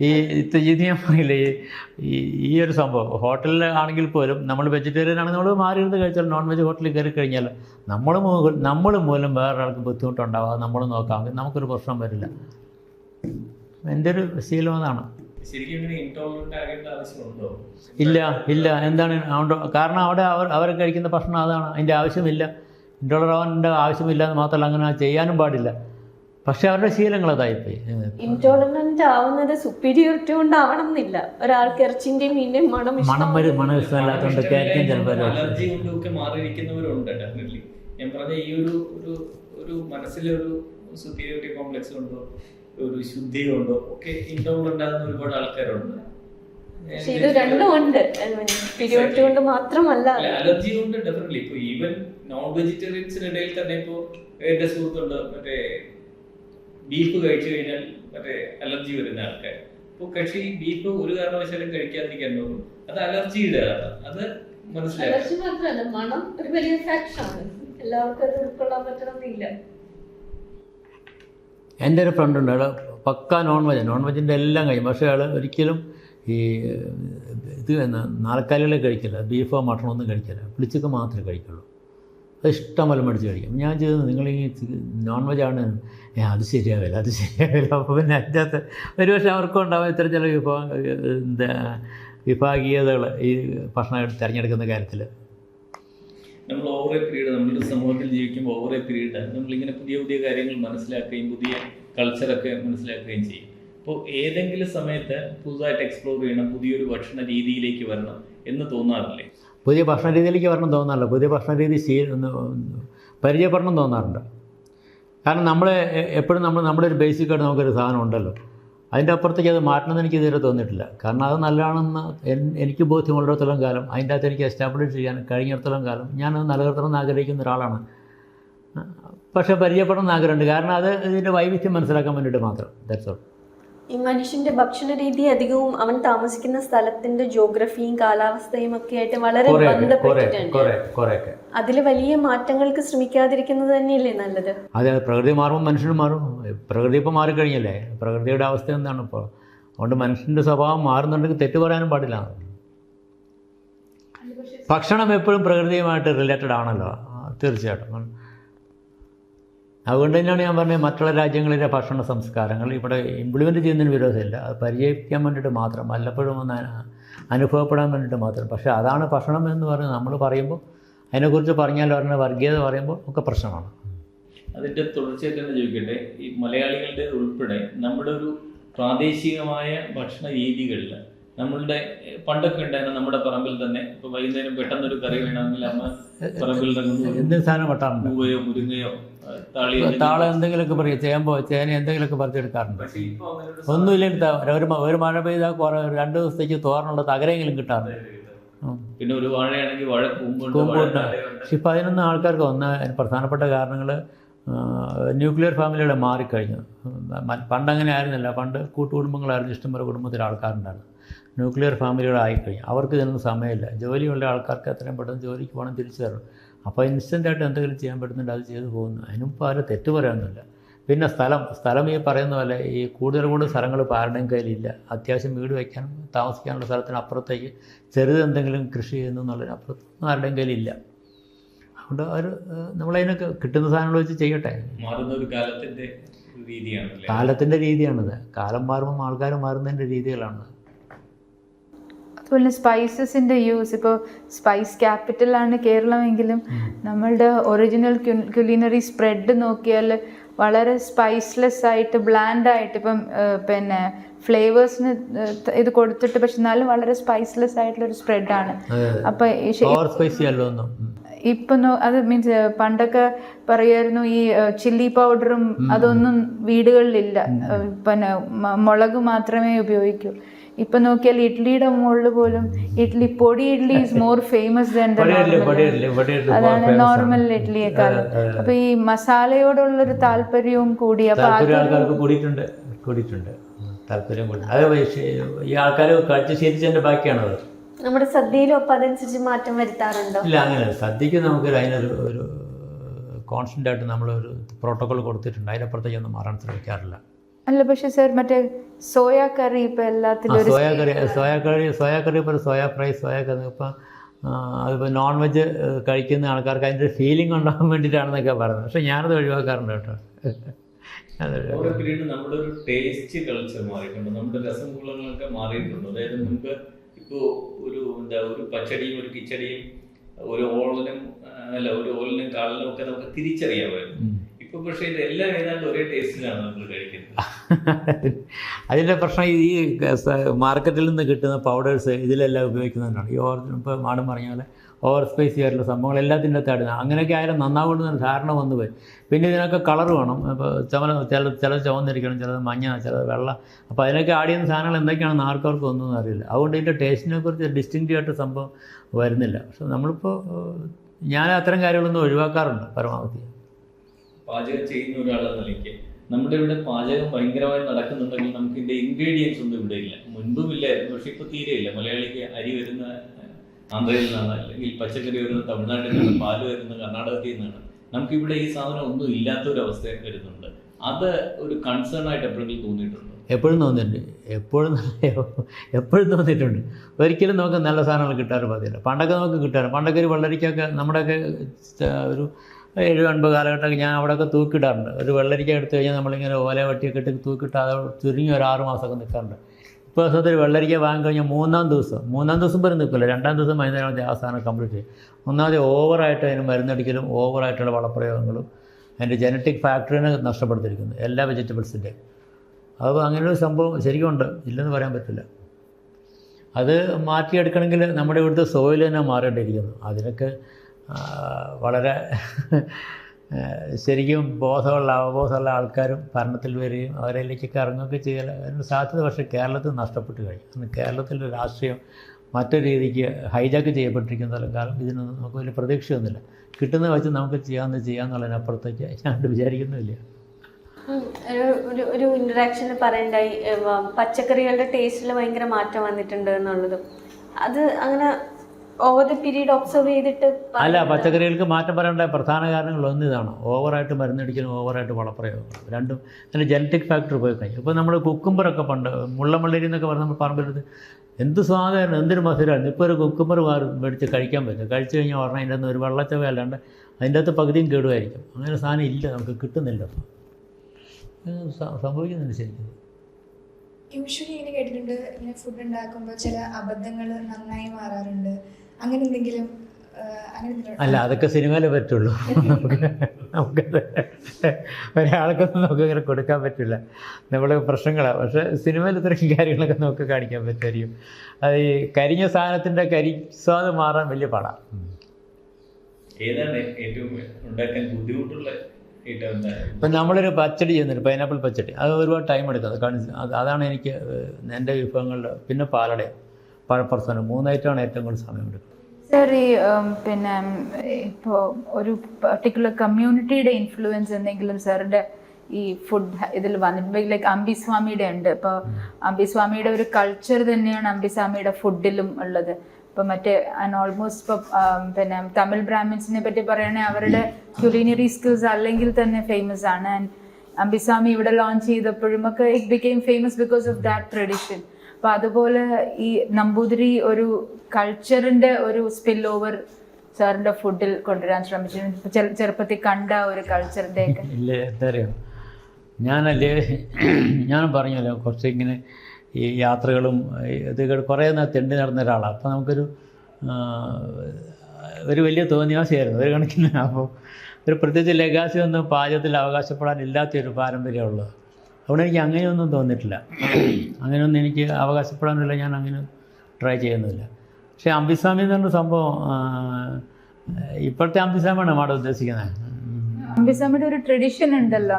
ഈ ഇത് ഞാൻ പറയില്ലേ ഈ- ഈ ഒരു സംഭവം. ഹോട്ടലിൽ ആണെങ്കിൽ പോലും നമ്മൾ വെജിറ്റേറിയൻ ആണെങ്കിൽ നമ്മൾ മാറി ഇരുന്ന് കഴിച്ചാൽ നോൺ വെജ് ഹോട്ടലിൽ കയറി കഴിഞ്ഞാൽ നമ്മൾ നമ്മൾ മൂലം വേറൊരാൾക്ക് ബുദ്ധിമുട്ടുണ്ടാവാതെ നമ്മൾ നോക്കാം. നമുക്കൊരു പ്രശ്നം വരില്ല. എന്റെ ഒരു ശീലം അതാണ് ഇല്ല ഇല്ല. എന്താണ്? കാരണം അവിടെ അവർ അവർ കഴിക്കുന്ന ഭക്ഷണം അതാണ്. അതിന്റെ ആവശ്യമില്ല. ഇൻടോളറാവാന്റെ ആവശ്യമില്ല എന്ന് മാത്രമല്ല അങ്ങനെ ചെയ്യാനും പാടില്ല. പക്ഷേ അവരുടെ ശീലങ്ങൾ അതായിപ്പോയി. ഇൻടോളറന്റ് ആവുന്നത് സുപ്പീരിയോറിറ്റി കൊണ്ടാവണം എന്നില്ല ഒരാൾക്ക് ഇറച്ചിന്റെയും മീനിന്റെയും മണം മണം വരും മണം ഇഷ്ടമല്ലാത്തതുകൊണ്ട് ആയിരിക്കും ചിലപ്പോൾ അലർജി കൊണ്ടൊക്കെ മാറിയിരിക്കുന്നവരുണ്ട് ഡെഫിനറ്റ്ലി ഞാൻ പറഞ്ഞ ഈ ഒരു ഒരു ഒരു മനസ്സിലൊരു സുപ്പീരിയോറിറ്റി കോംപ്ലക്സ് കൊണ്ടോ ഒരു ശുദ്ധി കൊണ്ടോ ഒക്കെ ഇൻടോളറന്റ് ആകുന്ന ഒരുപാട് ആൾക്കാരുണ്ട്. പക്ഷെ ഇത് രണ്ടുമുണ്ട് കൊണ്ട് മാത്രമല്ല. അലർജി കൊണ്ട് ഡെഫിനറ്റ്ലി ഇപ്പൊ ഈവൻ നോൺ വെജിറ്റേറിയൻസിനിടയിൽ തന്നെ ഇപ്പോ എന്റെ സുഹൃത്തുണ്ട് മറ്റേ ബീഫ് കഴിച്ചു കഴിഞ്ഞാൽ മറ്റേ അലർജി വരുന്ന ആൾക്കാർ. അപ്പോൾ കക്ഷി ബീഫ് ഒരു കാരണവശാലും കഴിക്കാതിരിക്കാൻ നോക്കും അത് അലർജിയുടെ കാരണം. അത് അലർജി മാത്രമല്ല മണം ഒരു വലിയ ഫാക്ടറാണ് എല്ലാവർക്കും അത് ഉൾക്കൊള്ളാൻ പറ്റണമെന്നില്ല. എന്റെ ഒരു ഫ്രണ്ട് ഉണ്ട്. അയാൾ പക്ക നോൺ വെജ് നോൺ വെജിന്റെ എല്ലാം കഴിയും പക്ഷേ അയാൾ ഒരിക്കലും ഈ ഇത് നാൽക്കാലികളെ കഴിക്കില്ല. ബീഫോ മട്ടണോ ഒന്നും കഴിക്കില്ല. പുളിച്ചൊക്കെ മാത്രമേ കഴിക്കുള്ളൂ. ഇഷ്ടം പോലെ മേടിച്ച് കഴിക്കും. ഞാൻ ചെയ്തത് നിങ്ങൾ ഈ നോൺ വെജ് ആണ്. ഏ അത് ശരിയാവില്ല അത് ശരിയാവില്ല. അപ്പോൾ പിന്നെ അതിന്റെ അകത്ത് ഒരുപക്ഷെ അവർക്കും ഉണ്ടാവും ഇത്ര ചില വിഭാഗം എന്താ വിഭാഗീയതകൾ ഈ ഭക്ഷണം തിരഞ്ഞെടുക്കുന്ന കാര്യത്തിൽ നമ്മൾ ഓവർ എ പീരീഡ് നമ്മളൊരു സമൂഹത്തിൽ ജീവിക്കുമ്പോൾ ഓവർ എ പീരീഡ് നമ്മളിങ്ങനെ പുതിയ പുതിയ കാര്യങ്ങൾ മനസ്സിലാക്കുകയും പുതിയ കൾച്ചറൊക്കെ മനസ്സിലാക്കുകയും ചെയ്യും. അപ്പോൾ ഏതെങ്കിലും സമയത്ത് പുതുതായിട്ട് എക്സ്പ്ലോർ ചെയ്യണം പുതിയൊരു ഭക്ഷണ രീതിയിലേക്ക് വരണം എന്ന് തോന്നാറില്ലേ? പുതിയ ഭക്ഷണ രീതിയിലേക്ക് വരണം തോന്നാറില്ല. പുതിയ ഭക്ഷണ രീതി ശീ പരിചയപ്പെടണം തോന്നാറുണ്ട്. കാരണം നമ്മൾ എപ്പോഴും നമ്മൾ നമ്മുടെ ഒരു ബേസിക്കായിട്ട് നമുക്കൊരു സാധനം ഉണ്ടല്ലോ. അതിന്റെ അപ്പുറത്തേക്ക് അത് മാറ്റണമെന്ന് എനിക്ക് ഇതുവരെ തോന്നിയിട്ടില്ല. കാരണം അത് നല്ലതാണെന്ന് എനിക്ക് ബോധ്യമുള്ളിടത്തോളം കാലം അതിന്റെ അകത്ത് എനിക്ക് എസ്റ്റാബ്ലിഷ് ചെയ്യാൻ കഴിഞ്ഞിടത്തോളം കാലം ഞാനത് നിലനിർത്തണമെന്ന് ആഗ്രഹിക്കുന്ന ഒരാളാണ്. പക്ഷേ പരിചയപ്പെടണം എന്ന് ആഗ്രഹമുണ്ട്. കാരണം അത് ഇതിന്റെ വൈവിധ്യം മനസ്സിലാക്കാൻ വേണ്ടിയിട്ട് മാത്രം. ദാറ്റ്സ് ഓൾ ഈ മനുഷ്യന്റെ ഭക്ഷണ രീതി അധികവും അവൻ താമസിക്കുന്ന സ്ഥലത്തിന്റെ ജോഗ്രഫിയും കാലാവസ്ഥയും ഒക്കെ ആയിട്ട് വളരെ ബന്ധപ്പെട്ടിട്ടുണ്ട്. അതിൽ വലിയ മാറ്റങ്ങൾക്ക് ശ്രമിക്കാതിരിക്കുന്നത് തന്നെയല്ലേ നല്ലത്? അതെ പ്രകൃതി മാറുമ്പോൾ മനുഷ്യനും മാറും. പ്രകൃതി ഇപ്പോൾ മാറിക്കഴിഞ്ഞല്ലേ? പ്രകൃതിയുടെ അവസ്ഥ എന്താണ് ഇപ്പോൾ അതുകൊണ്ട് മനുഷ്യന്റെ സ്വഭാവം മാറുന്നുണ്ടെങ്കിൽ തെറ്റ് പറയാനും പാടില്ല. ഭക്ഷണം എപ്പോഴും പ്രകൃതിയുമായിട്ട് റിലേറ്റഡ് ആണല്ലോ. തീർച്ചയായിട്ടും. അതുകൊണ്ട് തന്നെയാണ് ഞാൻ പറഞ്ഞത് മറ്റുള്ള രാജ്യങ്ങളിലെ ഭക്ഷണ സംസ്കാരങ്ങൾ ഇവിടെ ഇംപ്ലിമെന്റ് ചെയ്യുന്നതിന് വിരോധമില്ല. അത് പരിചയിക്കാൻ വേണ്ടിയിട്ട് മാത്രം വല്ലപ്പോഴും ഒന്ന് അനുഭവപ്പെടാൻ വേണ്ടിയിട്ട് മാത്രം. പക്ഷേ അതാണ് ഭക്ഷണം എന്ന് പറയുന്നത്. നമ്മൾ പറയുമ്പോൾ അതിനെക്കുറിച്ച് പറഞ്ഞാൽ പറഞ്ഞ വർഗീയത പറയുമ്പോൾ ഒക്കെ പ്രശ്നമാണ്. അതിന്റെ തുടർച്ചയായിട്ട് തന്നെ ചോദിക്കട്ടെ ഈ മലയാളികളുടെ ഉൾപ്പെടെ നമ്മുടെ ഒരു പ്രാദേശികമായ ഭക്ഷണ രീതികളിൽ നമ്മളുടെ പണ്ടൊക്കെ ഉണ്ടായിരുന്ന നമ്മുടെ പറമ്പിൽ തന്നെ ഇപ്പൊ വൈകുന്നേരം പെട്ടെന്നൊരു കറി വേണമെങ്കിൽ അമ്മ പറമ്പിൽ എന്ത് സാധനം വെട്ടാറുണ്ട്? പൂവയോ മുരിങ്ങയോ താളെ എന്തെങ്കിലുമൊക്കെ പറയും? ചേമ്പോ ചേന എന്തെങ്കിലുമൊക്കെ പറിച്ചെടുക്കാറുണ്ട്. ഒന്നുമില്ലെങ്കിൽ ഒരു ഒരു മഴ പെയ്താൽ കുറേ രണ്ട് ദിവസത്തേക്ക് തോരനുള്ള തകരെങ്കിലും കിട്ടാറുണ്ട്. പിന്നെ ഒരു വാഴയാണെങ്കിൽ വാഴ കൂമ്പുണ്ട്. പക്ഷെ ഇപ്പം അതിനൊന്നും ആൾക്കാർക്ക് ഒന്ന് പ്രധാനപ്പെട്ട കാരണങ്ങൾ ന്യൂക്ലിയർ ഫാമിലിയുടെ മാറിക്കഴിഞ്ഞു. പണ്ട് പണ്ടങ്ങനെ ആയിരുന്നില്ല. പണ്ട് കൂട്ടുകുടുംബങ്ങളായിരുന്നു ഇഷ്ടംപോലെ കുടുംബത്തിൽ ആൾക്കാരുണ്ടായിരുന്നു ന്യൂക്ലിയർ ഫാമിലികളായിക്കഴിഞ്ഞു അവർക്ക് ഇതിനൊന്നും സമയമില്ല. ജോലിയുള്ള ആൾക്കാർക്ക് എത്രയും പെട്ടെന്ന് ജോലിക്ക് പോകണം തിരിച്ചു തരണം. അപ്പോൾ ഇൻസ്റ്റന്റായിട്ട് എന്തെങ്കിലും ചെയ്യാൻ പറ്റുന്നുണ്ട് അത് ചെയ്തു പോകുന്നു. അതിനിപ്പോൾ ആരും തെറ്റ് പറയാനൊന്നുമില്ല. പിന്നെ സ്ഥലം സ്ഥലം ഈ പറയുന്ന പോലെ ഈ കൂടുതൽ കൂടുതൽ സ്ഥലങ്ങൾ പാരണയും കയ്യിലില്ല. അത്യാവശ്യം വീട് വയ്ക്കാനും താമസിക്കാനുള്ള സ്ഥലത്തിന് അപ്പുറത്തേക്ക് ചെറുത് എന്തെങ്കിലും കൃഷി ചെയ്യുന്നു എന്നുള്ളതിനപ്പുറത്തൊന്നും ആരുടെയും കയ്യിലില്ല. അതുകൊണ്ട് അവർ നമ്മളതിനൊക്കെ കിട്ടുന്ന സാധനങ്ങൾ വെച്ച് ചെയ്യട്ടെ. മാറുന്ന ഒരു കാലത്തിന്റെ ഒരു രീതിയാണല്ലേ? കാലത്തിന്റെ രീതിയാണിത്. കാലം മാറുമ്പോൾ ആൾക്കാർ മാറുന്നതിന്റെ രീതികളാണ്. അതുപോലെ സ്പൈസസിന്റെ യൂസ് ഇപ്പോൾ സ്പൈസ് ക്യാപിറ്റലാണ് കേരളമെങ്കിലും നമ്മളുടെ ഒറിജിനൽ ക്യുലിനറി സ്പ്രെഡ് നോക്കിയാൽ വളരെ സ്പൈസ്ലെസ് ആയിട്ട് ബ്ലാൻഡ് ആയിട്ട് ഇപ്പം പിന്നെ ഫ്ലേവേഴ്സിന് ഇത് കൊടുത്തിട്ട് പക്ഷെ എന്നാലും വളരെ സ്പൈസ്ലെസ് ആയിട്ടുള്ള ഒരു സ്പ്രെഡാണ് അപ്പം. ഇപ്പൊ അത് മീൻസ് പണ്ടൊക്കെ പറയായിരുന്നു ഈ ചില്ലി പൗഡറും അതൊന്നും വീടുകളിലില്ല. പിന്നെ മുളക് മാത്രമേ ഉപയോഗിക്കൂ. ഇപ്പൊ നോക്കിയാൽ ഇഡ്ലിയുടെ മുകളിൽ പോലും ഇഡ്ലി പൊടി idli is more famous than അതാണ് നോർമൽ ഇഡ്ലിയേക്കാൾ അപ്പൊ ഈ മസാലയോടുള്ളൊരു താല്പര്യവും കൂടി അപ്പൊ കൂടിയിട്ടുണ്ട് കൂടിയിട്ടുണ്ട്. ഉം. താല്പര്യം കൂടി. അത് ഈ- ഈ ആൾക്കാർ കഴിച്ച് ശീലിച്ചതിന്റെ ബാക്കിയാണത് നമ്മുടെ സദ്യയിലും അപ്പൊ അതനുസരിച്ച് മാറ്റം വരുത്താറുണ്ടോ? ഇല്ല അങ്ങനെ സദ്യക്ക് നമുക്ക് അതിനൊരു ഒരു കോൺസ്റ്റന്റ് ആയിട്ട് നമ്മളൊരു പ്രോട്ടോകോൾ കൊടുത്തിട്ടുണ്ട്. അതിനപ്പുറത്തേക്കൊന്നും മാറാൻ ശ്രമിക്കാറില്ല. അല്ല പക്ഷെ സർ മറ്റേ സോയാ കറി ഇപ്പൊ എല്ലാത്തിലും soya curry soya curry soya curry ഇപ്പോൾ സോയാ ഫ്രൈ സോയാ കറി. ഇപ്പം അതിപ്പോൾ നോൺ വെജ് കഴിക്കുന്ന ആൾക്കാർക്ക് അതിന്റെ ഒരു ഫീലിംഗ് ഉണ്ടാകാൻ വേണ്ടിയിട്ടാണെന്നൊക്കെ പറയുന്നത്. പക്ഷേ ഞാനത് ഒഴിവാക്കാറുണ്ട് കേട്ടോ. ഓരോ പീരീഡ് നമ്മുടെ ഒരു ടേസ്റ്റ് കൾച്ചർ മാറിയിട്ടുണ്ട്. നമ്മുടെ രസഗുളങ്ങളൊക്കെ മാറിയിട്ടുണ്ട്. അതായത് മുമ്പ് ഇപ്പോൾ ഒരു എന്താ ഒരു പച്ചടിയും ഒരു കിച്ചടിയും ഒരു ഓളനും അല്ല ഒരു ഓലനും കാളനും ഒക്കെ നമുക്ക് തിരിച്ചറിയാമായിരുന്നു. പക്ഷേ ഇതെല്ലാം ഏതാണ്ട് ഒരേ ടേസ്റ്റിലാണ് നമ്മൾ കഴിക്കുന്നത്. അതിന്റെ പ്രശ്നം ഈ മാർക്കറ്റിൽ നിന്ന് കിട്ടുന്ന പൗഡേഴ്സ് ഇതിലെല്ലാം ഉപയോഗിക്കുന്നതാണ്. ഈ ഓവർ ഇപ്പൊ മാഡം പറഞ്ഞ പോലെ ഓവർ സ്പൈസി ആയിട്ടുള്ള സംഭവങ്ങൾ എല്ലാത്തിന്റെ അകത്തായിരുന്നു അങ്ങനെയൊക്കെ ആയാലും നന്നാവുന്ന ധാരണ വന്നു പോയി. പിന്നെ ഇതിനൊക്കെ കളർ വേണം. ഇപ്പോൾ ചുമല ചില ചില ചുവന്നിരിക്കണം ചിലത് മഞ്ഞ ചിലത് വെള്ള. അപ്പോൾ അതിനൊക്കെ ആഡ് ചെയ്യുന്ന സാധനങ്ങൾ എന്തൊക്കെയാണെന്ന് ആർക്കാർക്കും ഒന്നും അറിയില്ല. അതുകൊണ്ട് ഇതിന്റെ ടേസ്റ്റിനെ കുറിച്ച് ഡിസ്റ്റിങ്റ്റീവ് ആയിട്ട് സംഭവം വരുന്നില്ല. പക്ഷെ നമ്മളിപ്പോൾ ഞാൻ അത്തരം കാര്യങ്ങളൊന്നും ഒഴിവാക്കാറുണ്ട് പരമാവധി. പാചകം ചെയ്യുന്ന ഒരാളെന്ന നിലയ്ക്ക് നമ്മുടെ ഇവിടെ പാചകം ഭയങ്കരമായി നടക്കുന്നുണ്ടെങ്കിൽ നമുക്ക് ഇതിന്റെ ഇൻഗ്രീഡിയൻസ് ഒന്നും ഇവിടെ ഇല്ല. മുൻപും ഇല്ലായിരുന്നു പക്ഷെ ഇപ്പൊ തീരെ ഇല്ല. മലയാളിക്ക് അരി വരുന്ന ആന്ധ്രയിൽ നിന്നാണ് അല്ലെങ്കിൽ പച്ചക്കറി വരുന്ന തമിഴ്നാട്ടിൽ നിന്നാണ് പാൽ വരുന്ന കർണാടകത്തിൽ നിന്നാണ്. നമുക്ക് ഇവിടെ ഈ സാധനം ഒന്നും ഇല്ലാത്ത ഒരു അവസ്ഥ വരുന്നുണ്ട്. അത് ഒരു കൺസേൺ ആയിട്ട് എപ്പോഴെങ്കിലും തോന്നിയിട്ടുണ്ട്? എപ്പോഴും തോന്നിയിട്ടുണ്ട്. എപ്പോഴും എപ്പോഴും തോന്നിയിട്ടുണ്ട്. ഒരിക്കലും നമുക്ക് നല്ല സാധനങ്ങൾ കിട്ടാറ് പതില്ല പണ്ടൊക്കെ നമുക്ക് കിട്ടാറ് പണ്ടൊക്കെ ഒരു വെള്ളരിക്കൊക്കെ നമ്മുടെയൊക്കെ ഒരു ഏഴ് അൻപത് കാലഘട്ടമൊക്കെ ഞാൻ അവിടെയൊക്കെ തൂക്കിടാറുണ്ട്. ഒരു വെള്ളരിക്ക എടുത്തു കഴിഞ്ഞാൽ നമ്മളിങ്ങനെ ഓല വട്ടിയൊക്കെ ഇട്ട് തൂക്കിട്ട് അത് ചുരുങ്ങി ഒരു ആറ് മാസമൊക്കെ നിൽക്കാറുണ്ട്. ഇപ്പോൾ ദിവസത്തിൽ വെള്ളരിക്ക വാങ്ങി കഴിഞ്ഞാൽ മൂന്നാം ദിവസം മൂന്നാം ദിവസം വരെ നിൽക്കില്ല. രണ്ടാം ദിവസം വൈകുന്നേരം സാധനം കംപ്ലീറ്റ് ചെയ്യും. ഒന്നാമത് ഓവറായിട്ട് അതിന് മരുന്നടിക്കലും ഓവറായിട്ടുള്ള വളപ്രയോഗങ്ങളും അതിന്റെ ജനറ്റിക് ഫാക്ടറിനെ നഷ്ടപ്പെടുത്തിയിരിക്കുന്നു. എല്ലാ വെജിറ്റബിൾസിന്റെയും അപ്പോൾ അങ്ങനെയൊരു സംഭവം ശരിക്കും ഉണ്ട് ഇല്ലെന്ന് പറയാൻ പറ്റില്ല. അത് മാറ്റിയെടുക്കണമെങ്കിൽ നമ്മുടെ ഇവിടുത്തെ സോയിൽ തന്നെ മാറേണ്ടിയിരിക്കുന്നു. അതിനൊക്കെ വളരെ ശരിക്കും ബോധമുള്ള അവബോധമുള്ള ആൾക്കാരും ഭരണത്തിൽ വരികയും അവരിലേക്കൊക്കെ ഇറങ്ങുകയൊക്കെ ചെയ്യാൻ അതിന് സാധ്യത പക്ഷേ കേരളത്തിൽ നഷ്ടപ്പെട്ടു കഴിഞ്ഞു. കാരണം കേരളത്തിലെ രാഷ്ട്രീയം മറ്റൊരു രീതിക്ക് ഹൈജാക്ക് ചെയ്യപ്പെട്ടിരിക്കുന്ന കാരണം ഇതിനൊന്നും നമുക്ക് വലിയ പ്രതീക്ഷയൊന്നുമില്ല. കിട്ടുന്ന വെച്ച് നമുക്ക് ചെയ്യാമെന്ന് ചെയ്യാമെന്നുള്ളതിനപ്പുറത്തേക്ക് ഞാൻ വിചാരിക്കുന്നുമില്ല. ഒരു- ഒരു ഇന്ററാക്ഷനിൽ പറയണ്ടായി പച്ചക്കറികളുടെ ടേസ്റ്റിൽ ഭയങ്കര മാറ്റം വന്നിട്ടുണ്ട് എന്നുള്ളതും. അത് അങ്ങനെ ഓവർ ദി പീരീഡ് ഒബ്സർവ് ചെയ്തിട്ട് അല്ല പച്ചക്കറികൾക്ക് മാറ്റം വരേണ്ട പ്രധാന കാരണങ്ങൾ ഒന്ന് ഇതാണ്. ഓവറായിട്ട് മരുന്നടിക്കലും ഓവറായിട്ട് വളപ്രയോഗം. രണ്ടും അതിന്റെ ജനറ്റിക് ഫാക്ടർ പോയി കഴിഞ്ഞു. ഇപ്പോൾ നമ്മൾ കുക്കുംബറൊക്കെ പണ്ട് മുള്ളമള്ളരി എന്നൊക്കെ പറഞ്ഞ് നമ്മൾ പറമ്പിലെടുത്ത് എന്ത് സ്വാദമായിരുന്നു എന്തൊരു മധുരമായിരുന്നു ഇപ്പോൾ ഒരു കുക്കുംബർ മേടിച്ച് കഴിക്കാൻ പറ്റും. കഴിച്ചു കഴിഞ്ഞാൽ പറഞ്ഞാൽ അതിന്റെ അകത്ത് ഒരു വെള്ളച്ചവ അല്ലാണ്ട് അതിന്റെ അകത്ത് പകുതിയും കേടുമായിരിക്കും. അങ്ങനെ സാധനം ഇല്ല നമുക്ക് കിട്ടുന്നില്ല. സംഭവിക്കുന്നുണ്ട് ശരിക്കും. യൂഷ്വലി ഇങ്ങനെ കേട്ടിട്ടുണ്ട് ഇങ്ങനെ ഫുഡ് ഉണ്ടാക്കുമ്പോൾ ചില അബദ്ധങ്ങൾ നന്നായി മാറാറുണ്ട്. അങ്ങനെ എന്തെങ്കിലും അങ്ങനെ അല്ല അതൊക്കെ സിനിമയിൽ പറ്റുള്ളൂ. നമുക്ക് നമുക്കത് ഒരാൾക്കൊന്നും നമുക്ക് ഇങ്ങനെ കൊടുക്കാൻ പറ്റില്ല. നമ്മുടെ പ്രശ്നങ്ങളാണ് പക്ഷേ സിനിമയിൽ ഇത്രയും കാര്യങ്ങളൊക്കെ നമുക്ക് കാണിക്കാൻ പറ്റുമായിരിക്കും. അത് ഈ കരിഞ്ഞ സാധനത്തിന്റെ കരി സ്വാദ് മാറാൻ വലിയ പാടാണ് ഏതാണ് ഏറ്റവും ഉണ്ടാക്കാൻ ബുദ്ധിമുട്ടുള്ള ഇപ്പം നമ്മളൊരു പച്ചടി ചെയ്യുന്നുണ്ട് പൈനാപ്പിൾ പച്ചടി. അത് ഒരുപാട് ടൈം എടുക്കും. അത് കാണി- അതാണ് എനിക്ക് എന്റെ വിഭവങ്ങളിൽ പിന്നെ പാലടയും. പഴപ്രസനം മൂന്നായിട്ടാണ് ഏറ്റവും കൂടുതൽ സമയം എടുക്കുന്നത് സർ ഈ പിന്നെ ഇപ്പോൾ ഒരു പർട്ടിക്കുലർ കമ്മ്യൂണിറ്റിയുടെ ഇൻഫ്ലുവൻസ് എന്തെങ്കിലും സാറിന്റെ ഈ ഫുഡ് ഇതിൽ വന്നിട്ടുണ്ട് ലൈക്ക് അംബിസ്വാമിയുടെ ഉണ്ട്. ഇപ്പോൾ അംബിസ്വാമിയുടെ ഒരു കൾച്ചർ തന്നെയാണ് അംബിസ്വാമിയുടെ ഫുഡിലും ഉള്ളത്. ഇപ്പം മറ്റേ ആൻഡ് ഓൾമോസ്റ്റ് ഇപ്പോൾ പിന്നെ തമിഴ് ബ്രാഹ്മിൻസിനെ പറ്റി പറയുകയാണെങ്കിൽ അവരുടെ ക്യുലിനറി സ്കിൽസ് അല്ലെങ്കിൽ തന്നെ ഫേമസ് ആണ്. ആൻഡ് അംബിസ്വാമി ഇവിടെ ലോഞ്ച് ചെയ്തപ്പോഴും ഒക്കെ it became famous because of that tradition അപ്പൊ അതുപോലെ ഈ നമ്പൂതിരി ഒരു കൾച്ചറിന്റെ ഒരു സ്പിൽ ഓവർ സാറിന്റെ ഫുഡിൽ കൊണ്ടുവരാൻ ശ്രമിച്ചു. ചെറുപ്പത്തിൽ കണ്ട ഒരു കൾച്ചറിന്റെ ഇല്ല എന്താ അറിയാം? ഞാനല്ലേ ഞാൻ പറഞ്ഞല്ലോ കുറച്ച് ഇങ്ങനെ ഈ യാത്രകളും ഇത് കുറേ തെണ്ടി നടന്ന ഒരാളാണ്. അപ്പോൾ നമുക്കൊരു ഒരു വലിയ തോന്നിയാസയായിരുന്നു ഒരു കണക്കിന്. അപ്പോൾ ഒരു പ്രത്യേകിച്ച് ലഗാസി ഒന്നും പാചകത്തിൽ അവകാശപ്പെടാനില്ലാത്തൊരു പാരമ്പര്യമുള്ളത് അതുകൊണ്ട് എനിക്ക് അങ്ങനെയൊന്നും തോന്നിയിട്ടില്ല. അങ്ങനെയൊന്നും എനിക്ക് അവകാശപ്പെടാനില്ല ഞാൻ അങ്ങനെ ട്രൈ ചെയ്യുന്നില്ല. പക്ഷേ അമ്പിസ്വാമി എന്ന് പറഞ്ഞ സംഭവം ഇപ്പോഴത്തെ അമ്പിസ്വാമിയാണ് മാഡം ഉദ്ദേശിക്കുന്നത്. ഒരു ട്രഡീഷൻ ഉണ്ടല്ലോ.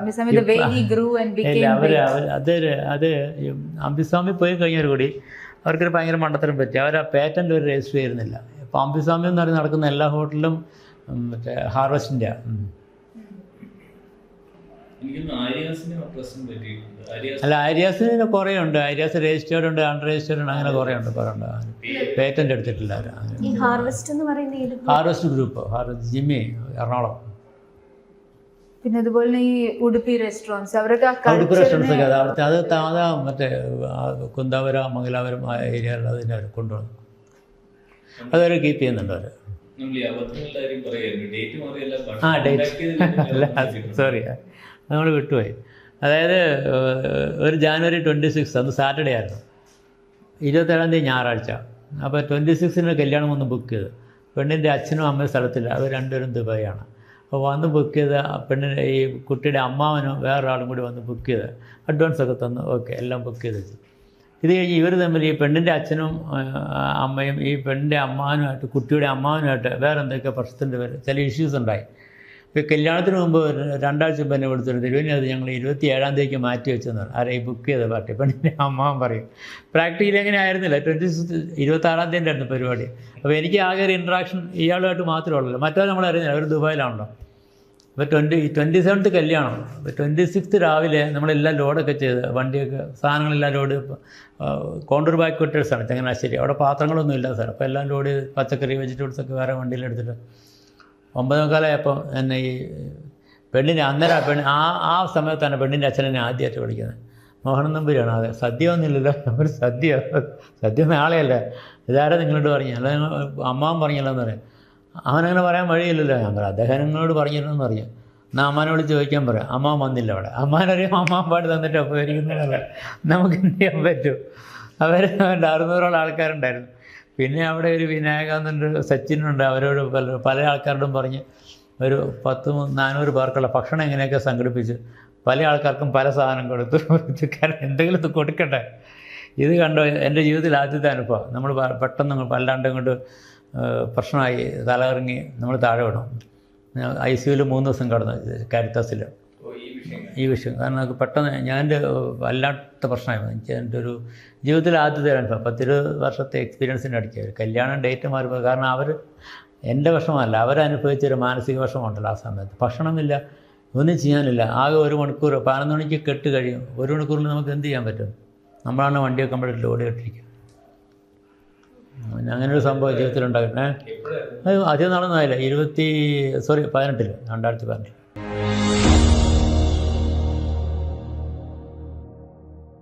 അവർ അത് അത് ഈ പോയി കഴിഞ്ഞാൽ കൂടി അവർക്കൊരു ഭയങ്കര മണ്ടത്തരം പറ്റി. അവർ ആ പേറ്റന്റ് ഒരു രജിസ്റ്റർ ചെയ്യുന്നില്ല അപ്പോൾ അമ്പിസ്വാമി എന്ന് പറഞ്ഞ് നടക്കുന്ന എല്ലാ ഹോട്ടലിലും ഉം, മറ്റേ ഹാർവസ്റ്റിന്റെ എനിക്കൊന്ന് ആര്യാസിന് പ്രശ്നം പറ്റിയിട്ടുണ്ട് ആര്യാസ് അല്ല ആര്യാസിന് കുറേ ഉണ്ട്. ആര്യാസ് രജിസ്റ്റേർഡ് ഉണ്ട് അൺ രജിസ്റ്റേർഡ് ഉണ്ട് അങ്ങനെ കുറേ ഉണ്ട് കുറേ പേറ്റന്റ് എടുത്തിട്ടില്ല ഈ ഹാർവെസ്റ്റ് എന്ന് പറയുന്ന ഏത് harvest group harvest Jimmy Ernakulam. പിന്നെ അതുപോലെ ഈ ഉടുപ്പി റെസ്റ്റോറന്റ്സ് അവരൊക്കെ ഉടുപ്പ് റെസ്റ്റോറൻസ് ഒക്കെ കൾച്ചറിനെ അത് അവിടുത്തെ അത് താതാ മറ്റേ കുന്താപുരം മംഗലാപുരം ആ ഏരിയകളിൽ അതിനെ അവർ കൊണ്ടുവന്നു. അതവർ കീപ്പ് ചെയ്യുന്നുണ്ട് അവർ ആ ഡേറ്റ്. അല്ല സോറി നമ്മൾ വിട്ടുപോയി. അതായത് ഒരു ജാനുവരി ട്വന്റി സിക്സ് അന്ന് സാറ്റർഡേ ആയിരുന്നു. ഇരുപത്തേഴാം തീയതി ഞായറാഴ്ച. അപ്പോൾ ട്വന്റി സിക്സിന് കല്യാണം ഒന്ന് ബുക്ക് ചെയ്ത്. പെണ്ണിന്റെ അച്ഛനും അമ്മയും സ്ഥലത്തില്ല. അവർ രണ്ടുപേരും ദുബായാണ് അപ്പോൾ വന്ന് ബുക്ക് ചെയ്ത് ആ പെണ്ണിന്റെ ഈ കുട്ടിയുടെ അമ്മാവനും വേറൊരാളും കൂടി വന്ന് ബുക്ക് ചെയ്ത് അഡ്വാൻസ് ഒക്കെ തന്നു ഓക്കെ എല്ലാം ബുക്ക് ചെയ്ത് വെച്ചു. ഇത് കഴിഞ്ഞ് ഇവർ തമ്മിൽ ഈ പെണ്ണിന്റെ അച്ഛനും അമ്മയും ഈ പെണ്ണിന്റെ അമ്മാവനുമായിട്ട് കുട്ടിയുടെ അമ്മാവനുമായിട്ട് വേറെ എന്തൊക്കെ പ്രശ്നത്തിന്റെ പേര് ചില ഇഷ്യൂസ് ഉണ്ടായി. കല്യാണത്തിന് മുമ്പ് രണ്ടാഴ്ച മുമ്പ് എന്നെ വിളിച്ചൊരു തിരുവനി അത് ഞങ്ങൾ ഇരുപത്തി ഏഴാം തീയതിക്ക് മാറ്റി വെച്ചെന്ന് പറഞ്ഞു. ആരെ ഈ ബുക്ക് ചെയ്ത പാർട്ടി? പെണ്ണിന്റെ അമ്മാവൻ പറയും പ്രാക്ടിക്കലി അങ്ങനെ ആയിരുന്നില്ല. ട്വന്റി സിക്സ് ഇരുപത്താറാം തീയതി ആയിരുന്നു പരിപാടി. അപ്പോൾ എനിക്ക് ആകെ ഒരു ഇൻട്രാക്ഷൻ ഇയാളുമായിട്ട് മാത്രമേ ഉള്ളൂ. മറ്റവർ നമ്മൾ അറിയുന്നില്ല. അവർ ദുബായിലാണല്ലോ. അപ്പോൾ ട്വന്റി ട്വന്റി സെവൻത്ത് കല്യാണം. അപ്പോൾ ട്വന്റി സിക്സ്ത്ത് രാവിലെ നമ്മളെല്ലാം ലോഡൊക്കെ ചെയ്ത് വണ്ടിയൊക്കെ സാധനങ്ങളെല്ലാം ലോഡ് കോണ്ടർ ബാക്ക് ക്വട്ടേഴ്സാണ് ചങ്ങനാശ്ശേരി. അവിടെ പാത്രങ്ങളൊന്നും ഇല്ല സാർ അപ്പോൾ എല്ലാം ലോഡ് ചെയ്ത് പച്ചക്കറി വെജിറ്റബിൾസൊക്കെ വേറെ വണ്ടിയിലെടുത്തിട്ട് ഒമ്പത് മുക്കാലായപ്പോൾ എന്നെ ഈ പെണ്ണിനെ അന്നേരം പെണ്ണ് ആ ആ സമയത്താണ് പെണ്ണിന്റെ അച്ഛനെ ആദ്യമായിട്ട് വിളിക്കുന്നത്. മോഹനൻ നമ്പൂരിയാണ്? അതെ. സദ്യ ഒന്നുമില്ലല്ലോ ഒരു സദ്യ. സദ്യ നാളെയല്ല ഇതാരാ നിങ്ങളോട് പറഞ്ഞു? അല്ല അമ്മാവൻ പറഞ്ഞല്ലോ എന്ന് പറയാം. അവനങ്ങനെ പറയാൻ വഴിയില്ലല്ലോ. ഞാൻ പറയാം അദ്ദേഹം നിങ്ങളോട് പറഞ്ഞിരുന്നെന്ന് പറയാം. എന്നാൽ അമ്മാനെ വിളിച്ച് ചോദിക്കാൻ പറയാം. അമ്മാവൻ വന്നില്ല അവിടെ. അമ്മാനറിയാം അമ്മാവൻ പാട്ട് തന്നിട്ട് ഉപകരിക്കുന്നതല്ല നമുക്ക് എന്ത് ചെയ്യാൻ പറ്റും? അവർ അറുന്നൂറോളം ആൾക്കാരുണ്ടായിരുന്നു. പിന്നെ അവിടെ ഒരു വിനായകാനന്ദന്റെ സച്ചിനുണ്ട് അവരോട് പല പല ആൾക്കാരോടും പറഞ്ഞ് ഒരു പത്ത് നാനൂറ് പേർക്കുള്ള ഭക്ഷണം എങ്ങനെയൊക്കെ സംഘടിപ്പിച്ച് പല ആൾക്കാർക്കും പല സാധനം കൊടുത്തു. എന്തെങ്കിലും കൊടുക്കട്ടെ ഇത് കണ്ടോ എന്റെ ജീവിതത്തിൽ ആദ്യത്തെ അനുഭവം. നമ്മൾ പെട്ടെന്ന് വല്ലാണ്ട് ഇങ്ങോട്ട് പ്രശ്നമായി തലകറങ്ങി നമ്മൾ താഴെ വിടും. ഐ സിയുവിൽ മൂന്ന് ദിവസം കിടന്നു കാരിത്താസിൽ ഈ വിഷയം. കാരണം നമുക്ക് പെട്ടെന്ന് ഞാൻ വല്ലാത്ത പ്രശ്നമായിരുന്നു. എനിക്ക് എന്റെ ഒരു ജീവിതത്തിൽ ആദ്യത്തെ അനുഭവം. പത്തിരുപത് വർഷത്തെ എക്സ്പീരിയൻസിന്റെ അടിക്കുക കല്യാണം ഡേറ്റ് മാറിപ്പോയി കാരണം അവർ എന്റെ വിഷമമല്ല അവരനുഭവിച്ചൊരു മാനസിക വിഷമമുണ്ടല്ലോ ആ സമയത്ത്. ഭക്ഷണമില്ല ഒന്നും ചെയ്യാനില്ല. ആകെ ഒരു മണിക്കൂർ പതിനൊന്ന് മണിക്ക് കെട്ട് കഴിയും. ഒരു മണിക്കൂറിൽ നമുക്ക് എന്ത് ചെയ്യാൻ പറ്റും? നമ്മളാണ് വണ്ടിയൊക്കെ നമ്മുടെ ലോഡ് കെട്ടിരിക്കുക അങ്ങനെ ഒരു സംഭവം അത് അധികം നടന്നതായില്ല ഇരുപത്തി സോറി പതിനെട്ടിൽ രണ്ടായിരത്തി പതിനെട്ടിൽ